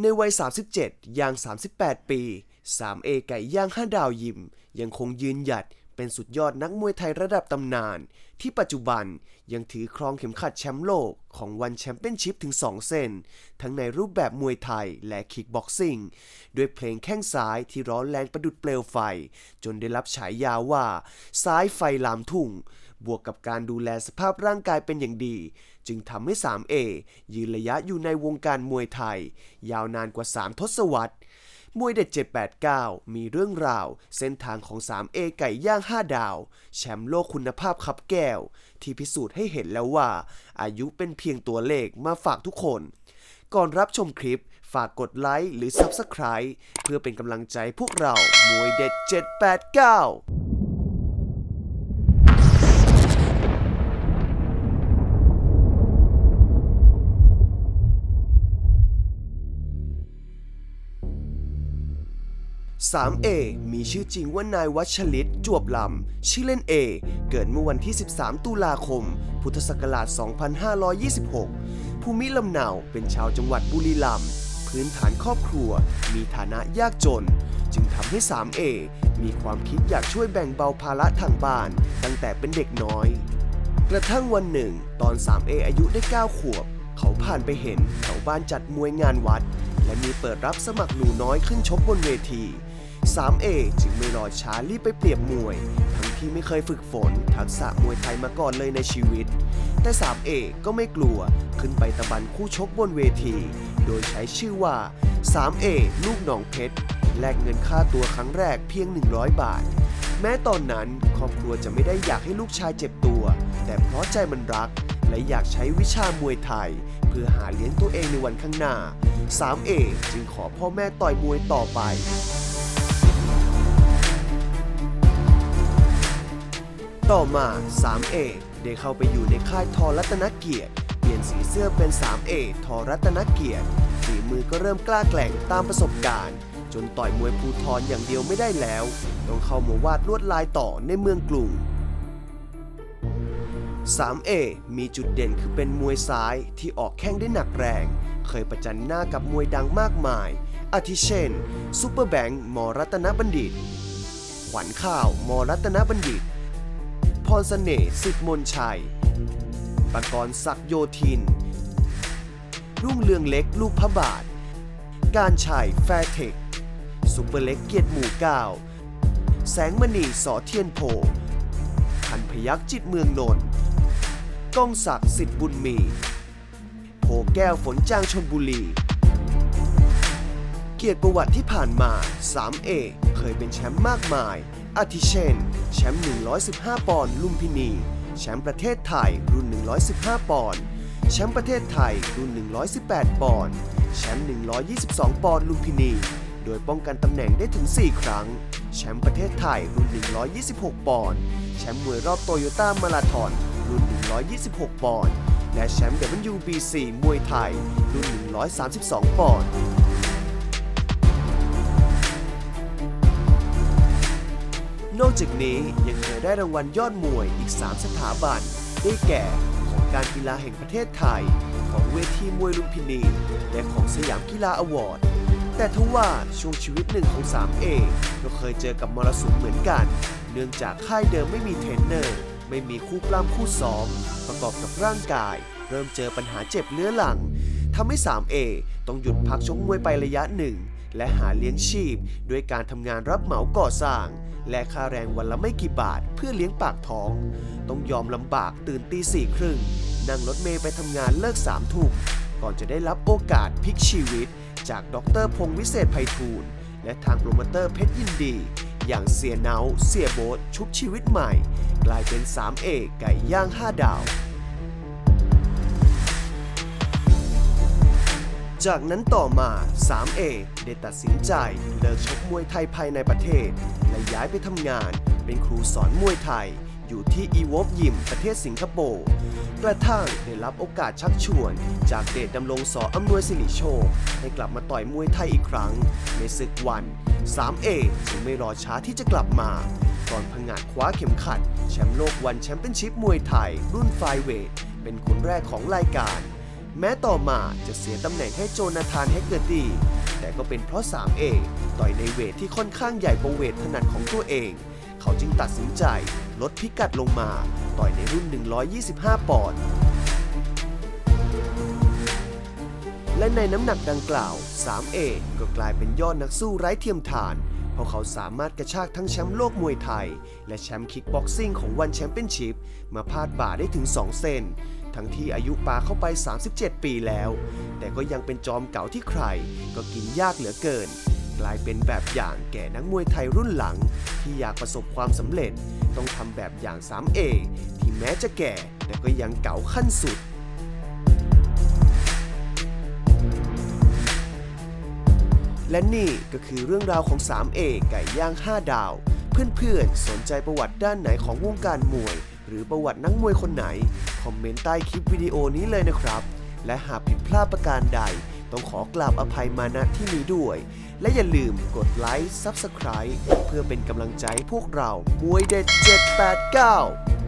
ในวัย 37 ย่าง 38 ปี 3A ไก่ย่าง 5 ดาวยิม ยังคงยืนหยัดเป็นสุดยอดนักมวยไทยระดับตำนาน ที่ปัจจุบันยังถือครองเข็มขัดแชมป์โลกของวันแชมเปี้ยนชิพถึง 2 เส้น ทั้งในรูปแบบมวยไทยและคิกบ็อกซิ่งด้วยเพลงแข้งซ้ายที่ร้อนแรงประดุดเปลวไฟ จนได้รับฉายาว่า ซ้ายไฟลามทุ่ง บวกกับการดูแลสภาพร่างกายเป็นอย่างดี จึงทำให้ 3A ยืนระยะอยู่ในวงการมวยไทย ยาวนานกว่า 3 ทศวรรษมวยเด็ด 789 มีเรื่องราว เส้นทางของ 3A ไก่ย่าง 5 ดาว แชมป์โลกคุณภาพคับแก้ว ที่พิสูจน์ให้เห็นแล้วว่า อายุเป็นเพียงตัวเลขมาฝากทุกคน ก่อนรับชมคลิป ฝากกดไลค์หรือ Subscribe เพื่อเป็นกำลังใจพวกเรามวยเด็ด 789 3A มีชื่อจริงว่านายวัชลิต จวบลำ ชื่อเล่น A เกิดเมื่อวันที่ 13 ตุลาคม พุทธศักราช 2526 ภูมิลำเนาเป็นชาวจังหวัดบุรีรัมย์ พื้นฐานครอบครัว มีฐานะยากจน จึงทำให้ 3A มีความคิดอยากช่วยแบ่งเบาภาระทางบ้าน ตั้งแต่เป็นเด็กน้อย กระทั่งวันหนึ่ง ตอน 3A อายุได้ 9 ขวบ เขาผ่านไปเห็นแถวบ้านจัดมวยงานวัดและมีเปิดรับสมัครหนูน้อยขึ้นชกบนเวที 3A จึงไม่รอช้ารีบไปเปรียบมวย ทั้งที่ไม่เคยฝึกฝนทักษะมวยไทยมาก่อนเลยในชีวิต แต่ 3A ก็ไม่กลัวขึ้นไปตะบันคู่ชกบนเวที โดยใช้ชื่อว่า 3A ลูกหนองเพชรแลกเงินค่าตัวครั้งแรกเพียง 100 บาท แม้ตอนนั้นครอบครัวจะไม่ได้อยากให้ลูกชายเจ็บตัว แต่เพราะใจมันรัก และอยากใช้วิชามวยไทย เพื่อหาเลี้ยงตัวเองในวันข้างหน้า 3A จึงขอพ่อแม่ต่อยมวยต่อไป ต่อมา 3A ได้เข้าไปอยู่ในค่ายทอรัตนเกียรติ เปลี่ยนสีเสื้อเป็น 3A ทอรัตนเกียรติฝีมือก็เริ่มกล้าแกล่งตามประสบการณ์ จนต่อยมวยภูทรอย่างเดียวไม่ได้แล้ว ต้องเข้ามาวาดลวดลายต่อในเมืองกรุง 3A มีจุดเด่นคือเป็นมวยซ้ายที่ออกแข้งได้หนักแรง เคยประจันหน้ากับมวยดังมากมาย อาทิเช่นซูเปอร์แบงค์มรัตนบัณฑิต ขวัญข้าวมรัตนบัณฑิต พรเสน่ห์สิทธิ์มนชัย ปกรณ์ศักโยธิน รุ่งเรืองเล็กลูกพระบาท การชัยแฟร์เทคซุปเปอร์เล็กเกียรติหมู่เก้าแสงมณีสอเทียนโพพันพยักจิตเมืองนนท์ก้องศักดิ์สิทธิ์บุญมี โพแก้วฝนจางชนบุรี เกียรติประวัติที่ผ่านมา 3A เคยเป็นแชมป์มากมาย อาทิเช่น แชมป์ 115 ปอนด์ลุมพินี แชมป์ประเทศไทยรุ่น 115 ปอนด์ แชมป์ประเทศไทยรุ่น 118 ปอนด์ แชมป์ 122 ปอนด์ลุมพินี โดยป้องกันตำแหน่งได้ถึง 4 ครั้ง แชมป์ประเทศไทยรุ่น 126 ปอนด์ แชมป์มวยรอบโตโยต้ามาราธอนรุ่น 126 ปอนด์ และแชมป์ WBC มวยไทยรุ่น 132 ปอนด์ นอกจากนี้ยังเคยได้รางวัลยอดมวยอีก 3 สถาบัน ได้แก่ของการกีฬาแห่งประเทศไทย ของเวทีมวยลุมพินี และของสยามกีฬาอวอร์ด แต่ทว่าช่วงชีวิตหนึ่งของ 3A ก็เคยเจอกับมรสุมเหมือนกัน เนื่องจากค่ายเดิมไม่มีเทรนเนอร์ ไม่มีคู่ปล้ำคู่ซ้อม ประกอบกับร่างกาย เริ่มเจอปัญหาเจ็บเลื้อหลังทำให้ 3A ต้องหยุดพักชกมวยไประยะหนึ่ง และหาเลี้ยงชีพ ด้วยการทำงานรับเหมาก่อสร้าง และค่าแรงวันละไม่กี่บาทเพื่อเลี้ยงปากท้อง ต้องยอมลำบากตื่นตีสี่ครึ่งนั่งรถเมย์ไปทำงานเลิกสามทุ่มก่อนจะได้รับโอกาสพลิกชีวิต จากดรพงษ์วิเศษไพฑูรย์และทางโปรโมเตอร์เพชรยินดี อย่างเสียเนาเสียโบ๊ทชุบชีวิตใหม่ กลายเป็น 3A ไก่ย่าง 5 ดาว จากนั้นต่อมา 3A ได้ตัดสินใจเลิกชกมวยไทยภายในประเทศ และย้ายไปทำงานเป็นครูสอนมวยไทย อยู่ที่อีวอฟยิมประเทศสิงคโปร์กระทั่งได้รับโอกาสชักชวน จากเดชดำรงสออำนวยสิริโชคให้กลับมาต่อยมวยไทยอีกครั้ง ในศึกวัน 3A จึงไม่รอช้าที่จะกลับมาก่อนพังงาดคว้าเข็มขัด แชมป์โลกวันแชมเปี้ยนชิพมวยไทย รุ่นไฟเวทเป็นคนแรกของรายการ แม้ต่อมาจะเสียตำแหน่งให้โจนาธานเฮกเกอร์ตี้ แต่ก็เป็นเพราะ 3A ต่อยในเวทที่ค่อนข้างใหญ่กว่าเวทถนัดของตัวเอง เขาจึงตัดสินใจลดพิกัดลงมา ต่อยในรุ่น 125 ปอนด์ และในน้ำหนักดังกล่าว 3A ก็กลายเป็นยอดนักสู้ไร้เทียมทาน เพราะเขาสามารถกระชากทั้งแชมป์โลกมวยไทย และแชมป์คิกบ็อกซิ่งของวันแชมเปี้ยนชิพมาพาดบ่าได้ถึง 2เซน ทั้งที่อายุปาเข้าไป 37 ปีแล้ว แต่ก็ยังเป็นจอมเก่าที่ใคร ก็กินยากเหลือเกิน กลายเป็นแบบอย่างแก่นักมวยไทยรุ่นหลัง ที่อยากประสบความสำเร็จ ต้องทำแบบอย่าง 3A ที่แม้จะแก่แต่ก็ยังเก่าขั้นสุดและนี่ก็คือเรื่องราวของ 3A ไก่ย่าง 5 ดาว เพื่อนๆ สนใจประวัติด้านไหนของวงการมวย หรือประวัตินักมวยคนไหน คอมเมนต์ใต้คลิปวิดีโอนี้เลยนะครับ และหากผิดพลาดประการใด ต้องขอกราบอภัยมาณที่นี้ด้วย และอย่าลืมกดไลค์ Subscribe เพื่อเป็นกำลังใจให้พวกเรามวยเด็ด 789